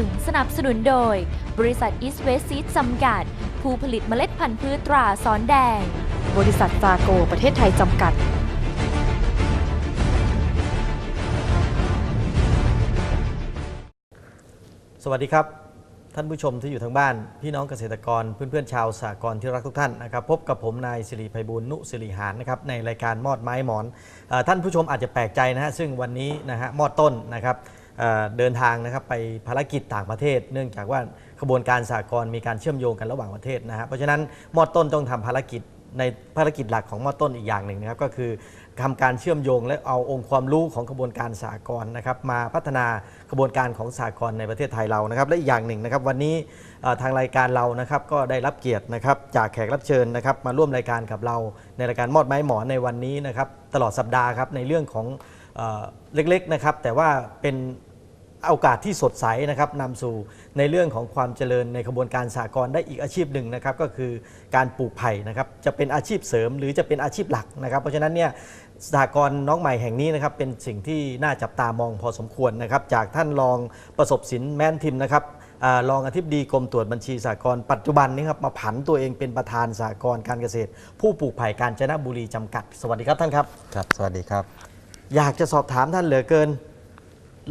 รช่วงที่1สนับสนุนโดย บริษัท East West Seed จำกัด ผู้ผลิตเมล็ดพันธุ์พืชตราสอนแดง บริษัทฟาโกประเทศไทยจำกัด สวัสดีครับ ท่านผู้ชมที่อยู่ทางบ้าน พี่น้องเกษตรกรเพื่อนๆชาวสหกรณ์ที่รักทุกท่านนะครับพบกับผมนายสิริไพบูลย์นุสิริหารนะครับในรายการมอดไม้หมอนเออท่านผู้ชมอาจจะแปลกใจนะฮะซึ่งวันนี้นะฮะมอดต้นนะครับ เดินทางนะครับไปภารกิจต่างประเทศ เนื่องจากว่าขบวนการสหกรณ์มีการเชื่อมโยงกันระหว่างประเทศนะฮะเพราะฉะนั้นมอดต้นต้องทำภารกิจในภารกิจหลักของมอต้นอีกอย่างหนึ่งนะครับก็คือทำการเชื่อมโยงและเอาองค์ความรู้ของกระบวนการสากลนะครับมาพัฒนากระบวนการของสากลในประเทศไทยเรานะครับและอีกอย่างหนึ่งนะครับวันนี้ทางรายการเรานะครับก็ได้รับเกียรตินะครับจากแขกรับเชิญนะครับมาร่วมรายการกับเราในรายการมอดไม้หมอนในวันนี้นะครับตลอดสัปดาห์ครับในเรื่องของ เล็กๆนะครับแต่ว่าเป็นโอกาสที่สดใสนะครับนำสู่ในเรื่องของความเจริญในขบวนการสากลได้อีกอาชีพหนึ่งนะครับก็คือการปลูกไผ่นะครับจะเป็นอาชีพเสริมหรือจะเป็นอาชีพหลักนะครับเพราะฉะนั้นเนี่ยสหกรณ์น้องใหม่แห่งนี้นะครับเป็นสิ่งที่น่าจับตามองพอสมควรนะครับจากท่านรองประสบสินแม่นทิมนะครับอรองอธิบดีกรมตรวจบัญชีสากลปัจจุบันนี้ครับมาผันตัวเองเป็นประธานสากลการเกษตร ผู้ปลูกไผ่กาญจนบุรีจำกัด สวัสดีครับท่านครับครับ สวัสดีครับ อยากจะสอบถามท่านเหลือเกิน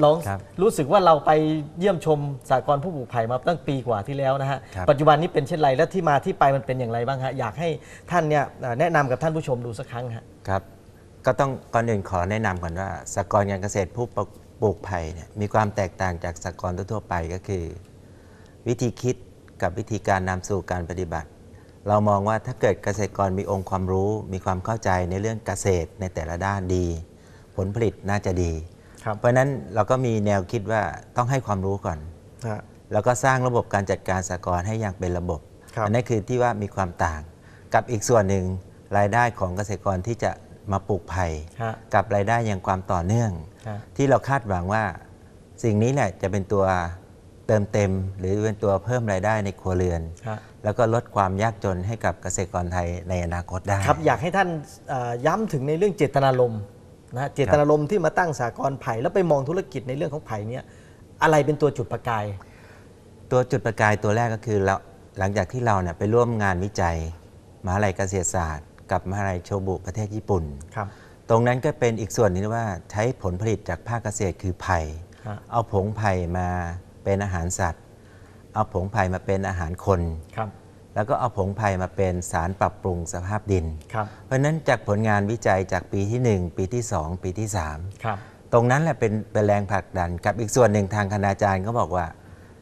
ลองครับรู้สึกว่าเราไปเยี่ยมชมสากลผู้ปลูกไผ่มาตั้งปีกว่าที่แล้วนะฮะครับ ปัจจุบันนี้เป็นเช่นไรและที่มาที่ไปมันเป็นอย่างไรบ้างฮะอยากให้ท่านเนี่ยเอ่อแนะนำกับท่านผู้ชมดูสักครั้งฮะ ครับก็ต้องก่อนอื่นขอแนะนำก่อนว่าสหกรณ์การเกษตรผู้ปลูกไผ่เนี่ยมีความแตกต่างจากสหกรณ์ทั่วๆไปก็คือ วิธีคิดกับวิธีการนำสู่การปฏิบัติ เรามองว่าถ้าเกิดเกษตรกรมีองค์ความรู้ มีความเข้าใจในเรื่องเกษตรในแต่ละด้านดี ผลผลิตน่าจะดีครับเพราะฉะนั้นเราก็มีแนวคิดว่าต้องให้ความรู้ก่อนฮะแล้วก็สร้างระบบการจัดการสหกรณ์ให้อย่างเป็นระบบครับอันี้คือที่ว่ามีความต่าง กับอีกส่วนหนึ่งรายได้ของเกษตรกรที่จะมาปลูกไผ่ฮะกับรายได้อย่างความต่อเนื่องฮะที่เราคาดหวังว่าสิ่งนี้แหละจะเป็นตัวเติมเต็ม หรือเป็นตัวเพิ่มรายได้ในครัวเรือนฮะแล้วก็ลดความยากจนให้กับเกษตรกรไทยในอนาคตได้ครับอยากให้ท่านเอ่อย้ำถึงในเรื่องเจตนารมณ์ นะฮะเจตนารมณ์ที่มาตั้งสากลไผ่แล้วไปมองธุรกิจในเรื่องของไผ่เนี่ยอะไรเป็นตัวจุดประกาย ตัวจุดประกายตัวแรกก็คือเราหลังจากที่เราเนี่ยไปร่วมงานวิจัยมหาลัยเกษตรศาสตร์ กับมหาลัยโชบุประเทศญี่ปุ่นครับตรงนั้นก็เป็นอีกส่วนหนึงว่าใช้ผลผลิตจากภาคเกษตรคือไผ่ฮะเอาผงไผ่มาเป็นอาหารสัตว์ เอาผงไผ่มาเป็นอาหารคนครับ แล้วก็เอาผงไผ่มาเป็นสารปรับปรุงสภาพดินครับเพราะฉะนั้นจากผลงานวิจัยจากปีที่ 1 ปีที่ 2 ปีที่ครับ3ตรงนั้นแหละเป็นเป็นแรงผลักดันกับอีกส่วนหนึ่งทางคณาจารย์ก็บอกว่า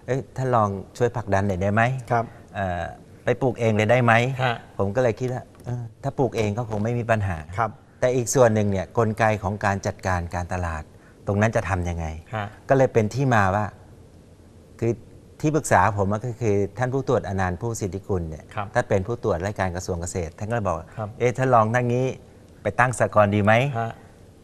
เอ้ยท่านลองช่วยผลักดันหน่อยได้ไหมครับเอ่อไปปลูกเองเลยได้ไหมฮะผมก็เลยคิดว่าเออถ้าปลูกเองก็คงไม่มีปัญหาครับแต่อีกส่วนหนึ่งเนี่ยกลไกของการจัดการการตลาด ตรงนั้นจะทำยังไงฮะก็เลยเป็นที่มาว่า คือ ที่ปรึกษาผมก็คือท่านผู้ตรวจอนันต์ผู้สิทธิกุลเนี่ยครับถ้าเป็นผู้ตรวจรายการกระทรวงเกษตร ท่านก็เลยบอกว่าครับเอ๊ะถ้าลองทั้งนี้ไปตั้งสหกรณ์ดีไหมฮะ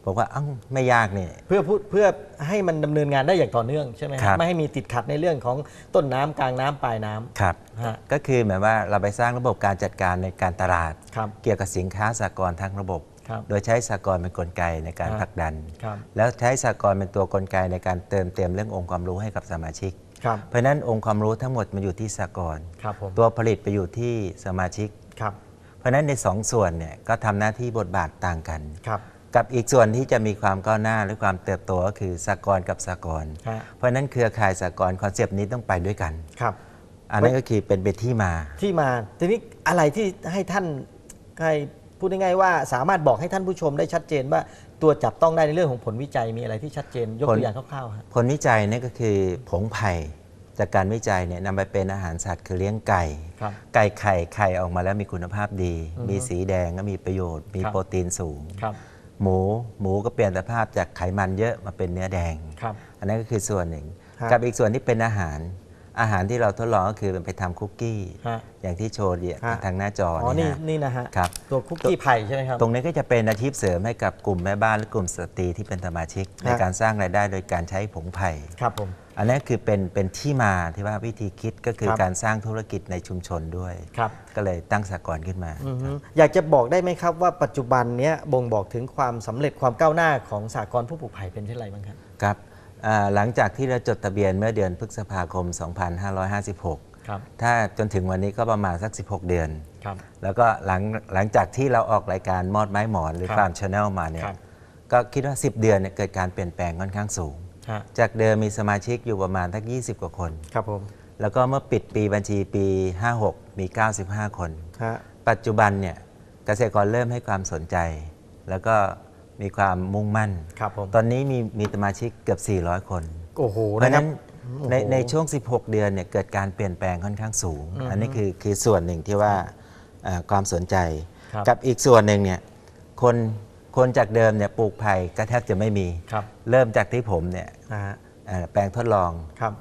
ผมว่าอ้าวไม่ยากนี่เพื่อพูดเพื่อให้มันดำเนินงานได้อย่างต่อเนื่องใช่ไหมครับไม่ให้มีติดขัดในเรื่องของต้นน้ำกลางน้ำปลายน้ำครับฮะก็คือหมายว่าเราไปสร้างระบบการจัดการในการตลาดครับเกี่ยวกับสินค้าสหกรณ์ทั้งระบบครับโดยใช้สหกรณ์เป็นกลไกในการครับผลักดันครับแล้วใช้สหกรณ์เป็นตัวกลไกในการเติมเต็มเรื่ององค์ความรู้ให้กับสมาชิก ครับเพราะฉะนั้นองค์ความรู้ทั้งหมดมาอยู่ที่สหกรณ์ครับผมตัวผลิตไปอยู่ที่สมาชิกครับ เพราะฉะนั้นในสองส่วนเนี่ยก็ทำหน้าที่บทบาทต่างกันครับกับอีกส่วนที่จะมีความก้าวหน้าหรือความเติบโตก็คือสหกรณ์กับสหกรณ์ฮะเพราะฉะนั้นเครือข่ายสหกรณ์คอนเซปต์นี้ต้องไปด้วยกันครับอันนั้นก็คือเป็นเป็นที่มาที่มาทีนี้อะไรที่ให้ท่านให้พูดง่ายๆว่าสามารถบอกให้ท่านผู้ชมได้ชัดเจนว่า ตัวจับต้องได้ในเรื่องของผลวิจัยมีอะไรที่ชัดเจนยกผตัลวอย่างคร่าวๆฮะผลวิจัยเนี่ยก็คือผงไผ่จากการวิจัยเนี่ยนำไปเป็นอาหารสัตว์คือเลี้ยงไก่ ครับ ไก่ไข่ไข่ออกมาแล้วมีคุณภาพดี อือฮึมีสีแดงก็มีประโยชน์ มีครับ โปรตีนสูง ครับหมูหมูก็เปลี่ยนสภาพจากไขมันเยอะมาเป็นเนื้อแดง ครับ อันนั้นก็คือส่วนหนึ่งฮะกับอีกส่วนที่เป็นอาหาร อาหารที่เราทดลองก็คือเป็นไปทำคุกกี้ ฮะอย่างที่โชว์เนี่ยฮะ ทางหน้าจออ๋อนี่เยฮะนี่นะฮะ ครับ ตัวคุกกี้ไผ่ใช่ไหมครับ ตรงนี้ก็จะเป็นอาชีพเสริมให้กับกลุ่มแม่บ้านและกลุ่มสตรีที่เป็นสมาชิก ในการสร้างรายได้โดยการใช้ผงไผ่ ครับผม อันนี้คือเป็นเป็นที่มาที่ว่าวิธีคิดก็คือครับ การสร้างธุรกิจในชุมชนด้วย ครับก็เลยตั้งสหกรณ์ขึ้นมา อือฮึอยากจะบอกได้ไหมครับว่าปัจจุบันเนี้ยบ่งบอกถึงความสำเร็จความก้าวหน้าของสากลผู้ปลูกไผ่เป็นเช่นไรบ้างครับ ครับอ่า หลังจากที่เราจดทะเบียนเมื่อเดือนพฤษภาคม 2556ครับถ้าจนถึงวันนี้ก็ประมาณสัก 16 เดือนครับแล้วก็หลังหลังจากที่เราออกรายการมอดไม้หมอนหรือครับฟาร์มชาแนลมาเนี่ยครับก็คิดว่า 10 เดือนเนี่ยเกิดการเปลี่ยนแปลงค่อนข้างสูงฮะจากเดิมมีสมาชิกอยู่ประมาณทัก20 กว่าคนครับผมแล้วก็เมื่อปิดปีบัญชีปี 56 มี 95 คนฮะปัจจุบันเนี่ยเกษตรกรเริ่มให้ความสนใจ แล้วก็ มีความมุ่งมั่น ครับผมตอนนี้มีมีสมาชิกเกือบ 400 คน โอ้โหเพราะนะฉะครันั้บนโอ้โหในในช่วง 16 เดือนเนี่ยเกิดการเปลี่ยนแปลงค่อนข้างสูงอืมอันนี้คือคือส่วนหนึ่งที่ว่าเอ่อความสนใจครับกับอีกส่วนหนึ่งเนี่ยคนคนจากเดิมเนี่ยปลูกไผ่ก็แทบจะไม่มีครับเริ่มจากที่ผมเนี่ยนะฮะเอ่อแปลงทดลองครับ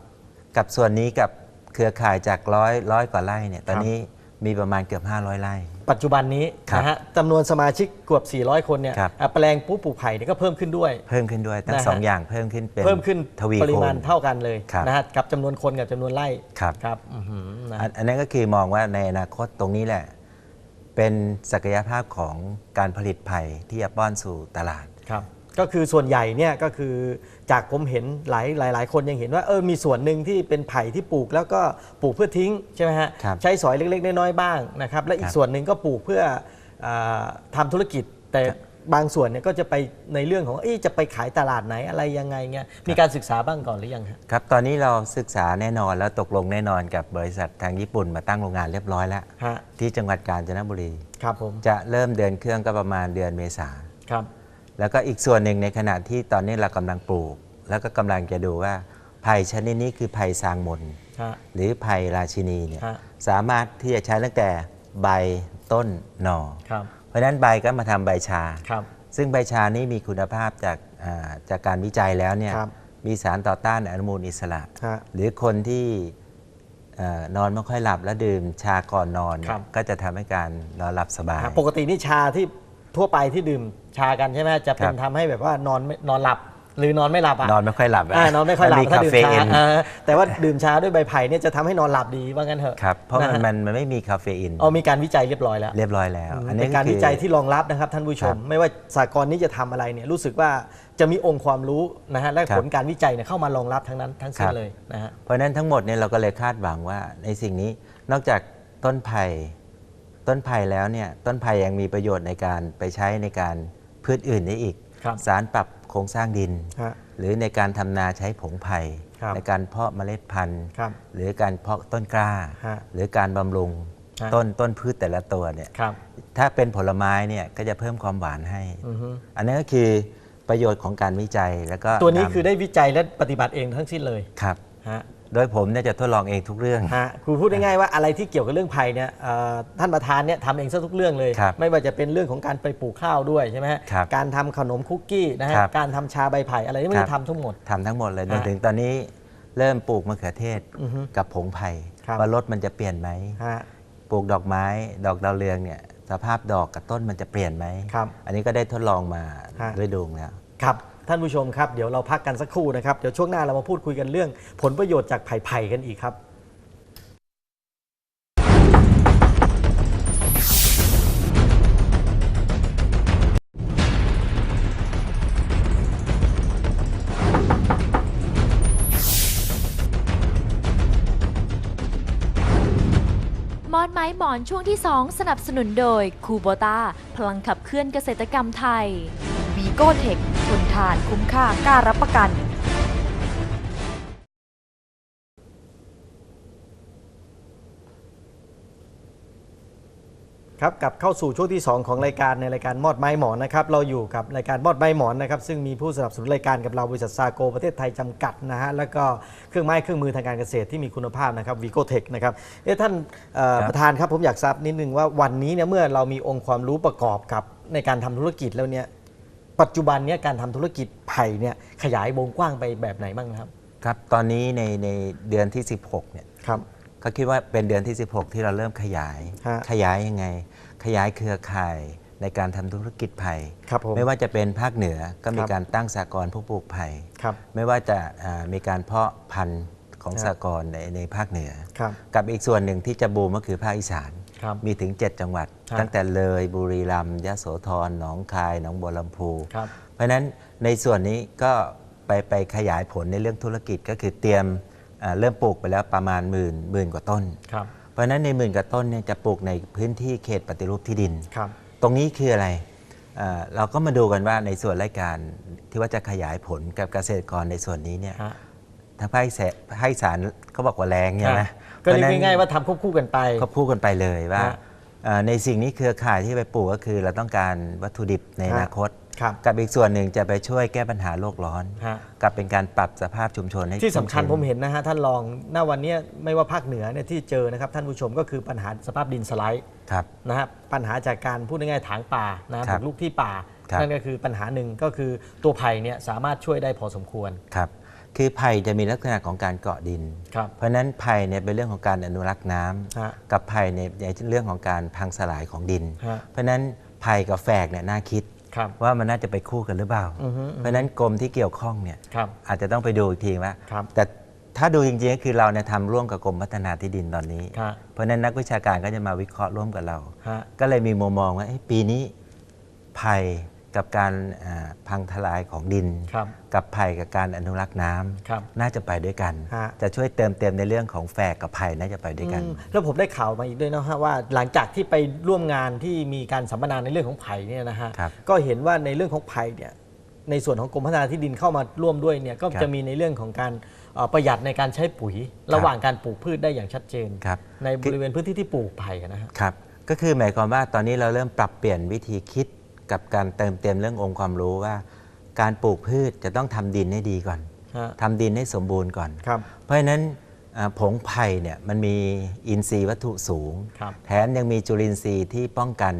กับส่วนนี้กับเครือข่ายจากร้อยร้อยกว่าไร่เนี่ยตอนครับนี้มีประมาณเกือบ 500 ไร่ ปัจจุบันนี้ครับนะฮะจำนวนสมาชิกเกือบ 400 คนเนี่ยครับ อะแปลงปุ๊บปลูกไผ่เนี่ยก็เพิ่มขึ้นด้วย เพิ่มขึ้นด้วยทั้งนะฮะ สองอย่างเพิ่มขึ้นเป็นเพิ่มขึ้นทวีปริมาณคูณเท่ากันเลยครับ นะฮะกับจำนวนคนกับจำนวนไร่ครับ ครับอื้อหือนะอันอันนั้นก็คือมองว่าในอนาคตตรงนี้แหละ เป็นศักยภาพของการผลิตไผ่ที่จะป้อนสู่ตลาด ครับ ก็คือส่วนใหญ่เนี่ยก็คือจากผมเห็นหลายหลายหลายคนยังเห็นว่าเออมีส่วนหนึ่งที่เป็นไผ่ที่ปลูกแล้วก็ปลูกเพื่อทิ้งใช่ไหมฮะครับใช้สอยเล็กๆน้อยๆบ้างนะครับและอีคกรับส่วนหนึ่งก็ปลูกเพื่ออาทำธุรกิจ แต่ครับบางส่วนเนี่ยก็จะไปในเรื่องของเอ๊ะจะไปขายตลาดไหนอะไรยังไงเงี้ยมีการศึกษาบ้างก่อนหรือยังฮะ ครับ ตอนนี้เราศึกษาแน่นอนแล้วตกลงแน่นอนกับบริษัททางญี่ปุ่นมาตั้งโรงงานเรียบร้อยแล้ว ฮะ ที่จังหวัดกาญจนบุรี ครับผมจะเริ่มเดินเครื่องก็ประมาณเดือนเมษา ครับ แล้วก็อีกส่วนหนึ่งในขณะที่ตอนนี้เรากำลังปลูก แล้วก็กำลังจะดูว่าไผ่ชนิดนี้คือไผ่ซางมนฮะหรือไผ่ราชินีเนี่ยฮะสามารถที่จะใช้ตั้งแต่ใบต้นหน่อครับเพราะฉะนั้นใบก็มาทำใบชาครับซึ่งใบชานี้มีคุณภาพจากอ่าจากการวิจัยแล้วเนี่ยครับมีสารต่อต้านอนุมูลอิสระฮะหรือคนที่เอ่อนอนไม่ค่อยหลับแล้วดื่มชาก่อนนอนเนี่ยครับก็จะทำให้การนอนหลับสบายฮะปกตินี่ชาที่ ทั่วไปที่ดื่มชากันใช่ไหมจะเป็นครับทำให้แบบว่านอนไม่นอนหลับหรือนอนไม่หลับอะนอนไม่ค่อยหลับะอ่านอนไม่ค่อยหลับมีถ้าคาดื่มเฟชาอีนอ่าแต่ว่าดื่มชาด้วยใบไผ่เนี่ยจะทำให้นอนหลับดีว่างั้นเถอะครับเพราะมันนะฮะมันมันไม่มีคาเฟอีนเอามีการวิจัยเรียบร้อยแล้ว เรียบร้อยแล้ว อันนี้เป็นการคือวิจัยที่รองรับนะครับท่านผู้ชครัมบไม่ว่าสากลนี้จะทำอะไรเนี่ยรู้สึกว่าจะมีองค์ความรู้นะฮะและครับผลการวิจัยเนี่ยเข้ามารองรับทั้งนั้นทั้งสิ้นครับเลยนะฮะเพราะฉะนั้นทั้งหมดเนี่ยเราก็เลยคาดหวังว่าในสิ่งนี้นอกจากต้นไผ่ ต้นไผ่แล้วเนี่ยต้นไผ่ยังมีประโยชน์ในการไปใช้ในการพืชอื่นได้อีกครับสารปรับโครงสร้างดินฮะหรือในการทำนาใช้ผงไผ่ครับในการเพาะเมล็ดพันธุ์ครับหรือการเพาะต้นกล้าฮะหรือการบำรุงฮะต้นต้นพืชแต่ละตัวเนี่ยครับถ้าเป็นผลไม้เนี่ยก็จะเพิ่มความหวานให้อือฮึอันนี้นก็คือประโยชน์ของการวิจัยแล้วก็ตัวนี้ำคือได้วิจัยและปฏิบัติเองทั้งสิ้นเลยครับฮะ โดยผมเนี่ยจะทดลองเองทุกเรื่อง ฮะครูพูดง่ายๆว่าอะไรที่เกี่ยวกับเรื่องไผ่เนี่ยเอ่อท่านประธานเนี่ยทำเองซะทุกเรื่องเลย ครับไม่ว่าจะเป็นเรื่องของการไปปลูกข้าวด้วยใช่ไหมฮะครับการทำขนมคุกกี้นะฮะครับการทำชาใบไผ่อะไรนี่ไม่ครัได้บ ทำทั้งหมด ทำทั้งหมดเลยฮะจนถึงตอนนี้เริ่มปลูกมะเขือเทศอือฮึกับผงไผ่ครับ ว่ารสมันจะเปลี่ยนไหม ฮะ ปลูกดอกไม้ ดอกดาวเรืองเนี่ยสภาพดอกกับต้นมันจะเปลี่ยนไหม ครับอันนี้ก็ได้ทดลองมาฮะ ด้วยดวงแล้ว ครับ ท่านผู้ชมครับ เดี๋ยวเราพักกันสักครู่นะครับ เดี๋ยวช่วงหน้าเรามาพูดคุยกันเรื่อง ผลประโยชน์จากไผ่ไผ่กันอีกครับมอนไม้หมอนช่วงที่ 2 สนับสนุนโดยคูโบตาพลังขับเคลื่อนเกษตรกรรมไทยวีโกเทค ทนทานคุ้มค่ากล้ารับประกัน ครับกลับเข้าสู่ช่วงที่ 2 ของรายการในรายการมอดไม้หมอนนะครับเราอยู่กับรายการมอดไม้หมอนนะครับซึ่งมีผู้สนับสนุนรายการกับเราบริษัทซาโกประเทศไทยจำกัดนะฮะแล้วก็เครื่องไม้เครื่องมือทางการเกษตรที่มีคุณภาพนะครับวีโกเทคนะครับเอ๊ะท่านเอ่อครับประธานครับผมอยากทราบนิดนึงว่าวันนี้เนี่ยเมื่อเรามีองค์ความรู้ประกอบกับในการทำธุรกิจแล้วเนี่ย ปัจจุบันเนี่ยการทำธุรกิจไผ่เนี่ยขยายวงกว้างไปแบบไหนบ้างครับ ครับ ตอนนี้ในในเดือนที่ 16เนี่ยครับก็คิดว่าเป็นเดือนที่ 16 ที่เราเริ่มขยายฮะขยายยังไง ขยายเครือข่ายในการทำธุรกิจไผ่ครับผมไม่ว่าจะเป็นภาคเหนือก็มีครับการตั้งสากลผู้ปลูกไผ่ครับไม่ว่าจะอ่ามีการเพาะพันธุ์ของครับสากลในในภาคเหนือครับกับอีกส่วนหนึ่งที่จะบูมก็คือภาคอีสานครับมีถึง 7 จังหวัดครับ ตั้งแต่เลยบุรีรัมย์ยะโสธรหนองคายหนองบัวลำพูครับเพราะฉะนั้นในส่วนนี้ก็ไปไปขยายผลในเรื่องธุรกิจก็คือเตรียมเอ่อเริ่มปลูกไปแล้วประมาณหมื่นหมื่นกว่าต้นครับเพราะฉะนั้นในหมื่นกว่าต้นเนี่ยจะปลูกในพื้นที่เขตปฏิรูปที่ดินครับตรงนี้คืออะไรเอ่อเราก็มาดูกันว่าในส่วนรายการที่ว่าจะขยายผลกับเกษตรกรในส่วนนี้เนี่ยฮะทางภาคอีสานภาคอีสานเขาบอกว่าแรงใช่ไหมก็เรียพกระฉะนั้นง่ายๆว่าทำควบคู่กันไปเขาพูดกันไปเลยว่าฮะเอ่อ ในสิ่งนี้เครือข่ายที่ไปปลูกก็คือ เราต้องการวัตถุดิบในอฮะนาคตครับกับอีกส่วนหนึ่งจะไปช่วยแก้ปัญหาโลกร้อนฮะกับเป็นการปรับสภาพชุมชนให้ที่สำคัญชุ่ผมเห็นนะฮะท่านรองหน้าวันเนี้ยไม่ว่าภาคเหนือเนี่ยที่เจอนะครับท่านผู้ชมก็คือปัญหาสภาพดินสไลด์ครับนะฮะปัญหาจากการพูดง่ายๆถางป่านะฮะครับบุกลุกที่ป่าครับนั่นก็คือปัญหาหนึ่งก็คือตัวไผ่เนี่ยสามารถช่วยได้พอสมควรครับ คือไผ่จะมีลักษณะของการเกาะดิน ครับ เพราะฉะนั้นไผ่เนี่ยเป็นเรื่องของการอนุรักษ์น้ำฮะกับไผ่เนี่ยในเรื่องของการพังสลายของดิน ฮะ เพราะฉะนั้นไผ่กับแฝกเนี่ยน่าคิดครับ ว่ามันน่าจะไปคู่กันหรือเปล่าอือฮึ เพราะฉะนั้นกรมที่เกี่ยวข้องเนี่ยครับ อาจจะต้องไปดูอีกทีว่าครับ แต่ถ้าดูจริงๆก็คือเราเนี่ยทำร่วมกับกรมพัฒนาที่ดินตอนนี้ ฮะเพราะฉะนั้นนักวิชาการก็จะมาวิเคราะห์ร่วมกับเรา ฮะ ก็เลยมีมุมมองว่าเอ๊ะปีนี้ภัย กับการอ่าพังทลายของดินครับกับภัยกับการอนุรักษ์น้ำครับน่าจะไปด้วยกันฮะจะช่วยเติมเต็มในเรื่องของแฝกกับภัยน่าจะไปด้วยกันอืมแล้วผมได้ข่าวมาอีกด้วยนะฮะว่าหลังจากที่ไปร่วมงานที่มีการสัมมนาในเรื่องของไผ่เนี่ยนะฮะครับก็เห็นว่าในเรื่องของไผ่เนี่ยในส่วนของกรมพัฒนาที่ดินเข้ามาร่วมด้วยเนี่ยก็ครับจะมีในเรื่องของการเอ่อประหยัดในการใช้ปุ๋ย ระหว่างการปลูกพืชได้อย่างชัดเจนครับในบริเวณพื้นที่ที่ปลูกไผ่นะฮะครับก็คือหมายความว่าตอนนี้เราเริ่มปรับเปลี่ยนวิธีคิด กับการเติมเต็มเรื่ององค์ความรู้ว่า การปลูกพืชจะต้องทำดินให้ดีก่อนฮะทำดินให้สมบูรณ์ก่อนครับเพราะฉะนั้นอ่าผงไผ่เนี่ยมันมีอินทรีย์วัตถุสูงครับแถมยังมีจุลินทรีย์ที่ป้องกัน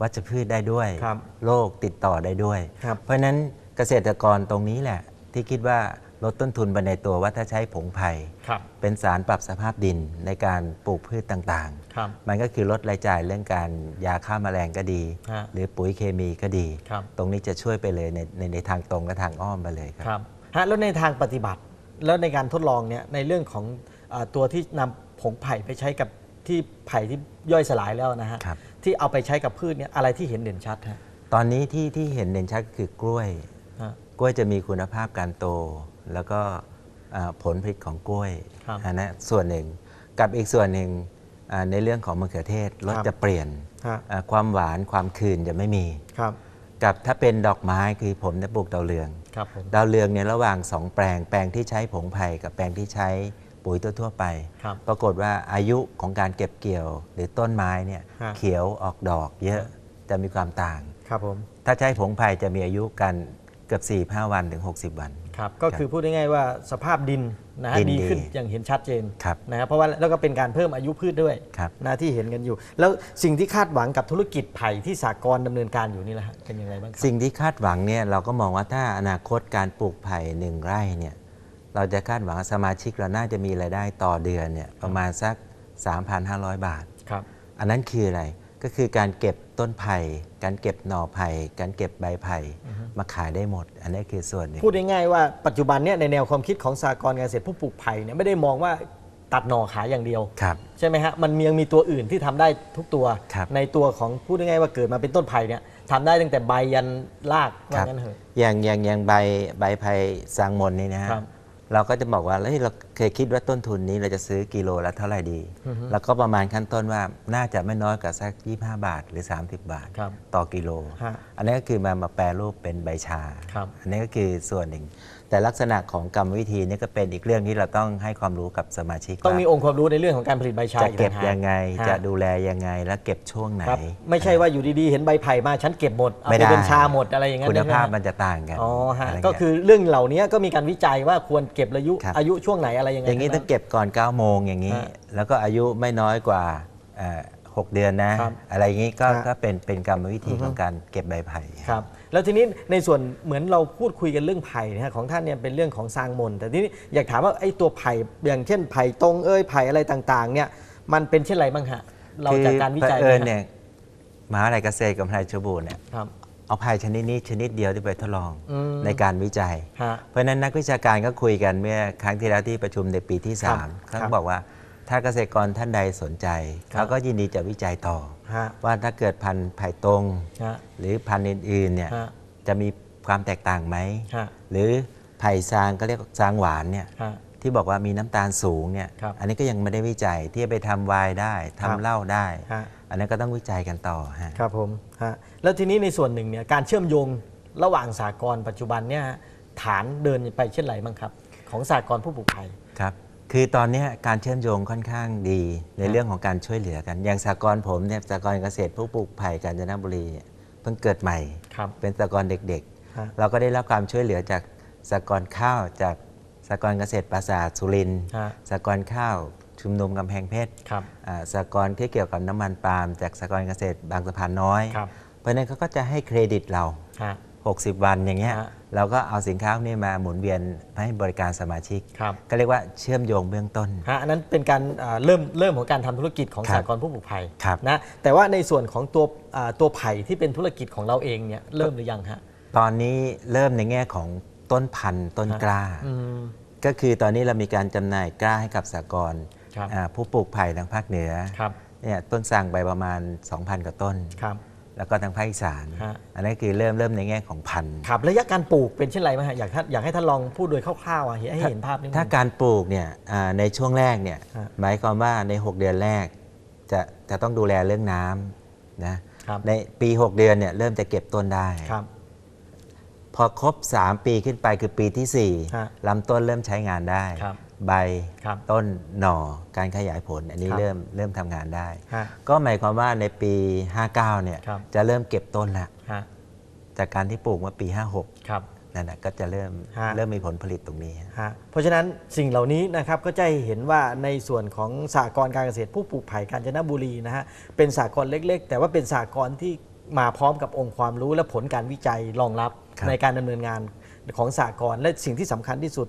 วัชพืชได้ด้วยครับโรคติดต่อได้ด้วยครับเพราะฉะนั้นเกษตรกรตรงนี้แหละที่คิดว่า ลดต้นทุนไปในตัวว่าถ้าใช้ผงไผ่ครับ เป็นสารปรับสภาพดินในการปลูกพืชต่างครับ ๆ มันก็คือลดรายจ่ายเรื่องการยาฆ่าแมลงก็ดี ฮะหรือปุ๋ยเคมีก็ดี ครับ ตรงนี้จะช่วยไปเลยในในในทางตรงและทางอ้อมไปเลยครับ ครับฮะแล้วในทางปฏิบัติ แล้วในการทดลองเนี่ยในเรื่องของอาตัวที่นำผงไผ่ไปใช้กับที่ไผ่ที่ย่อยสลายแล้วนะฮะครับ ที่เอาไปใช้กับพืชเนี่ยอะไรที่เห็นเด่นชัดฮะตอนนี้ที่ที่เห็นเด่นชัดก็คือกล้วย ฮะ กล้วยจะมีคุณภาพการโต แล้วก็อ่าผลผลิตของกล้วยครับอันนะส่วนหนึ่งกับอีกส่วนหนึ่งอ่าในเรื่องของมะเขือเทศรสครับจะเปลี่ยนฮะอ่าความหวานความคืนจะไม่มีครับกับถ้าเป็นดอกไม้คือผมจะปลูกดาวเรืองครับผมดาวเรืองเนี่ยระหว่างสองแปลงแปลงที่ใช้ผงไผ่กับแปลงที่ใช้ปุ๋ยทั่วๆไปครับปรากฏว่าอายุของการเก็บเกี่ยว หรือต้นไม้เนี่ยฮะเขียวออกดอกเยอะจะมีความต่างครับผมถ้าใช้ผงไผ่จะมีอายุกันเกือบ4 5วันถึง 60 วัน ครับก็คือพูดง่ายๆว่าสภาพดินนะฮะดินดีขึ้นดีอย่างเห็นชัดเจนครับนะครับเพราะว่าแล้วก็เป็นการเพิ่มอายุพืชด้วยครับ นะที่เห็นกันอยู่ แล้วสิ่งที่คาดหวังกับธุรกิจไผ่ที่สากลดำเนินการอยู่นี่แหละฮะเป็นยังไงบ้างครับ สิ่งที่คาดหวังเนี่ยเราก็มองว่าถ้าอนาคตการปลูกไผ่หนึ่งไร่เนี่ยเราจะคาดหวังว่าสมาชิกเราน่าจะมีรายได้ต่อเดือนเนี่ยประมาณสัก 3,500 บาท ครับ อันนั้นคืออะไร ก็คือการเก็บต้นไผ่การเก็บหน่อไผ่การเก็บใบไผ่มาขายได้หมด อันนี้คือส่วนหนึ่งพูดง่ายๆว่าปัจจุบันเนี่ยในแนวความคิดของสากลการเกษตรผู้ปลูกไผ่เนี่ยไม่ได้มองว่าตัดหน่อขายอย่างเดียว ครับ ใช่ไหมฮะ มันมียังมีตัวอื่นที่ทำได้ทุกตัว ครับ ในตัวของพูดง่ายๆว่าเกิดมาเป็นต้นไผ่เนี่ยทำได้ตั้งแต่ใบยันรากคว่ารับงั้นเถอะ อย่างอย่างอย่างใบใบไผ่สางมนนี่นะฮะครับ เราก็จะบอกว่าเฮ้ยเราเคยคิดว่าต้นทุนนี้เราจะซื้อกิโลละเท่าไหร่ดีอือฮึแล้วก็ประมาณขั้นต้นว่าน่าจะไม่น้อยกว่าสัก 25 บาทหรือ 30 บาทครับต่อกิโลฮะอันนี้ก็คือมามาแปรรูปเป็นใบชาครับอันนี้ก็คือส่วนหนึ่ง แต่ลักษณะของกรรมวิธีนี่ก็เป็นอีกเรื่องที่เราต้องให้ความรู้กับสมาชิกต้องมีว่าองค์ความรู้ในเรื่องของการผลิตใบชาจะอีเก็บต่าหา ยังไงฮจะดูแลยังไงและเก็บช่วงไหน ครับไม่ใช่ว่าอยู่ดีๆ เห็นใบไผ่มาฉันเก็บหมดเอาไม่ไปได้ เป็นชาหมดอะไรอย่างนั้นคุณภาพใช่ไหมันจะต่างกันอ๋อฮะะไรเงี้ย ก็คือเรื่องเหล่านี้ก็มีการวิจัยว่าควรเก็บอายุครับ อายุช่วงไหนอะไรยังไงอย่างนี้ใช่ต้องไหมเก็บก่อน9โมงอย่างนี้ ฮะแล้วก็อายุไม่น้อยกว่าเอ่อ หกเดือนนะ ครับ อะไรอย่างนี้ก็ฮะ ก็เป็นเป็นกรรมวิธีอือฮึของการเก็บใบไผ่ ครับแล้วทีนี้ในส่วนเหมือนเราพูดคุยกันเรื่องไผ่นะฮะของท่านเนี่ยเป็นเรื่องของสร้างมนต์แต่ทีนี้อยากถามว่าไอ้ตัวไผ่อย่างเช่นไผ่ตรงเอ้ยไผ่อะไรต่างๆเนี่ยมันเป็นเช่นไรบ้างฮะเราจากการวิจัยคือเผอิญไหมเนี่ฮะยมหาวิทยาลัยเกษตรกับมหาวิทยาลัยเพชรบูรณ์เนี่ยครับ เอาไผ่ชนิดนี้ชนิดเดียวที่ไปทดลองอืม ในการวิจัย ฮะ เพราะฉะนั้นนักวิชาการก็คุยกันเมื่อครั้งที่แล้วที่ประชุมในปีที่ ครับ3 ครัเขาบบอกว่า ถ้าเกษตรกรท่านใดสนใจครับเขาก็ยินดีจะวิจัยต่อฮะว่าถ้าเกิดพันธุ์ไผ่ตรงฮะหรือพันธุ์อื่นๆเนี่ยฮะจะมีความแตกต่างไหมฮะหรือไผ่ผ่ซางก็เรียกซางหวานเนี่ยฮะที่บอกว่ามีน้ำตาลสูงเนี่ยครับอันนี้ก็ยังไม่ได้วิจัยที่จะไปทำไวน์ได้ครัทำบเหล้าได้ฮะอันนั้นก็ต้องวิจัยกันต่อฮะครับผมฮะแล้วทีนี้ในส่วนหนึ่งเนี่ยการเชื่อมโยงระหว่างสากลปัจจุบันเนี่ยฮะฐานเดินไปเช่นไรบ้างครับ ของสากลผู้ปลูกไผ่ครับ คือตอนเนี้ยการเชื่อมโยงค่อนข้างดีในครับเรื่องของการช่วยเหลือกัน อย่างสากลผมเนี่ยสากลเกษตรผู้ปลูกไผ่กาญจนบุรีเนี่ยเพิ่งเกิดใหม่ครับเป็นสากลเด็กฮะๆเราก็ได้รับความช่วยเหลือจากสากลข้าวจากสากลเกษตรปราสาทสุรินทร์ฮะสากลข้าวชุมนุมกำแพงเพชรครับอ่าสากลที่เกี่ยวกับน้ำมันปาล์มจากสากลเกษตรบางสะพานน้อยครับเพราะฉะนั้นเขาก็จะให้เครดิตเราฮะ60 วันอย่างเงี้ยฮะ เราก็เอาสินค้าพวกนี้มาหมุนเวียนให้บริการสมาชิกครับก็เรียกว่าเชื่อมโยงเบื้องต้นฮะอันนั้นเป็นการอ่าเริ่มเริ่มของการทำธุรกิจของครับสากลผู้ปลูกไผ่ครับนะแต่ว่าในส่วนของตัวอ่าตัวไผ่ที่เป็นธุรกิจของเราเองเนี่ยเริ่มหรือยังฮะตอนนี้เริ่มในแง่ของต้นพันธุ์ต้นฮะกล้าอืมก็คือตอนนี้เรามีการจำหน่ายกล้าให้กับสากลครับอ่าผู้ปลูกไผ่ทางภาคเหนือครับเนี่ยต้นสั่งไปประมาณ 2,000 กว่าต้นครับ แล้วก็ทางภาคอีสาน ฮะ อันนั้นคือเริ่มเริ่มในแง่ของพันธุ์ครับระยะการปลูกเป็นเช่นไรไหมฮะอยากท่านอยากให้ท่านลองพูดโดยคร่าวๆอะให้เห็นภาพนิดนึง ถ้าการปลูกเนี่ยอ่าในช่วงแรกเนี่ยฮะหมายความว่าใน 6 เดือนแรก จะจะต้องดูแลเรื่องน้ำนะครับ ในปี 6 เดือนเนี่ยเริ่มจะเก็บต้นได้ ครับ พอครบ 3 ปีขึ้นไปคือปีทีสี่ฮะ4ลำต้นเริ่มใช้งานได้ ครับ ใบครับต้นหน่อการขยายผล อันนี้ครับเริ่มเริ่มทำงานได้ฮะก็หมายความว่าในปี 59เนี่ยครับจะเริ่มเก็บต้นละฮะจากการที่ปลูกเมื่อปี 56ครับนั่นนะก็จะเริ่มฮะเริ่มมีผลผลิตตรงนี้ฮะเพราะฉะนั้นสิ่งเหล่านี้นะครับก็จะให้เห็นว่าในส่วนของสหกรณ์การเกษตรผู้ปลูกไผ่กาญจนบุรีนะฮะเป็นสหกรณ์เล็ก ๆ แต่ว่าเป็นสหกรณ์ที่มาพร้อมกับองค์ความรู้และผลการวิจัยรองรับครับในการดำเนินงาน ของสหกรณ์และสิ่งที่สำคัญที่สุด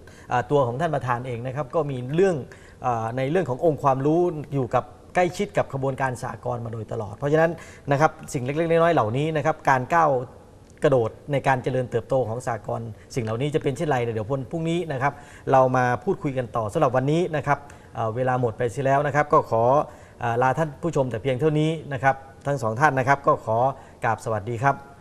ตัวของท่านประธานเองนะครับก็มีเรื่องในเรื่องขององค์ความรู้อยู่กับใกล้ชิดกับขบวนการสหกรณ์มาโดยตลอด เพราะฉะนั้นนะครับสิ่งเล็กๆน้อยๆเหล่านี้นะครับการก้าวกระโดดในการเจริญเติบโตของสากลสิ่งเหล่านี้จะเป็นเช่นไรเดี๋ยวพรุ่งนี้นะครับเรามาพูดคุยกันต่อสำหรับวันนี้นะครับเเวลาหมดไปเสียแล้วนะครับก็ขออลาท่านผู้ชมแต่เพียงเท่านี้นะครับทั้งสองท่านนะครับก็ขอกราบสวัสดีครับ